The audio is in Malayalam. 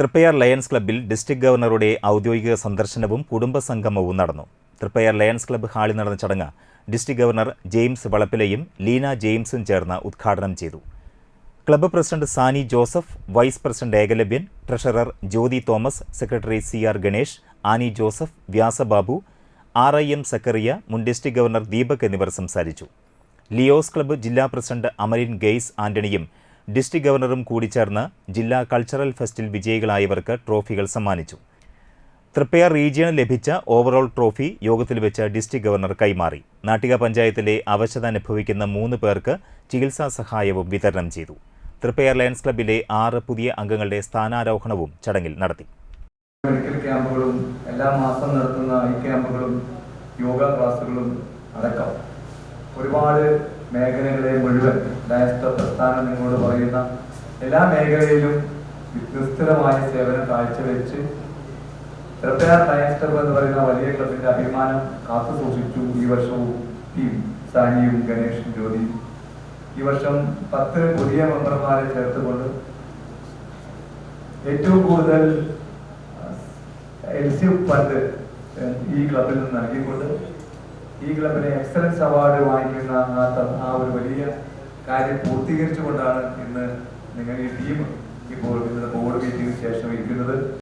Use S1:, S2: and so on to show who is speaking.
S1: തൃപ്പയാർ ലയൺസ് ക്ലബ്ബിൽ ഡിസ്ട്രിക്ട് ഗവർണറുടെ ഔദ്യോഗിക സന്ദർശനവും കുടുംബസംഗമവും നടന്നു. തൃപ്പയാർ ലയൺസ് ക്ലബ്ബ് ഹാളിൽ നടന്ന ചടങ്ങ് ഡിസ്ട്രിക്ട് ഗവർണർ ജെയിംസ് വളപ്പിലയും ലീന ജെയിംസും ചേർന്ന് ഉദ്ഘാടനം ചെയ്തു. Club president Sani Joseph vice president Ekalavyan treasurer Jyothi Thomas secretary C R Ganesh Annie Joseph Vyasababu R I M Sakkariya മുൻ ഡിസ്ട്രിക്ട് ഗവർണർ ദീപക് എന്നിവർ സംസാരിച്ചു. ലിയോസ് ക്ലബ്ബ് ജില്ലാ പ്രസിഡന്റ് അമരിൻ ഗെയ്സ് ആന്റണിയും ഡിസ്ട്രിക്ട് ഗവർണറും കൂടി ചേർന്ന് ജില്ലാ കൾച്ചറൽ ഫെസ്റ്റിൽ വിജയികളായവർക്ക് ട്രോഫികൾ സമ്മാനിച്ചു. തൃപ്പയാർ റീജിയന് ലഭിച്ച ഓവറോൾ ട്രോഫി യോഗത്തിൽ വെച്ച് ഡിസ്ട്രിക്ട് ഗവർണർ കൈമാറി. നാട്ടിക പഞ്ചായത്തിലെ അവശത അനുഭവിക്കുന്ന മൂന്ന് പേർക്ക് ചികിത്സാ സഹായവും വിതരണം ചെയ്തു. തൃപ്പയാർ ലയൺസ് ക്ലബിലെ ആറ് പുതിയ അംഗങ്ങളുടെ സ്ഥാനാരോഹണവും ചടങ്ങിൽ നടത്തി.
S2: ക്യാമ്പുകളും എല്ലാ മാസം നടത്തുന്ന ഈ ക്യാമ്പുകളും യോഗ ക്ലാസ്സുകളും അടക്കം ഒരുപാട് മേഖലകളെ മുഴുവൻ ഡയസ്ത പ്രസ്ഥാനം നിങ്ങളോട് പറയുന്ന എല്ലാ മേഖലയിലും നിസ്തുലമായ സേവനം കാഴ്ചവെച്ച് ലയൺസ് എന്ന് പറയുന്ന വലിയ ക്ലബിന്റെ അഭിമാനം കാത്തു സൂക്ഷിച്ചു ഈ വർഷവും ടീം സാനിയും ഗണേഷും ജ്യോതിയും ഈ വർഷം പത്ത് പുതിയ മെമ്പർമാരെ ചേർത്തുകൊണ്ട് ഏറ്റവും കൂടുതൽ എൽ സി ഫണ്ട് ഈ ക്ലബിൽ നിന്ന് നൽകിക്കൊണ്ട് ഈ ക്ലബിനെ എക്സലൻസ് അവാർഡ് വാങ്ങിക്കുന്ന ഒരു വലിയ കാര്യം പൂർത്തീകരിച്ചുകൊണ്ടാണ് ഇന്ന് നിങ്ങൾ ഈ ടീം ഇപ്പോൾ ഇന്നത്തെ ബോർഡ് മീറ്റിംഗിന് ശേഷം ഇരിക്കുന്നത്.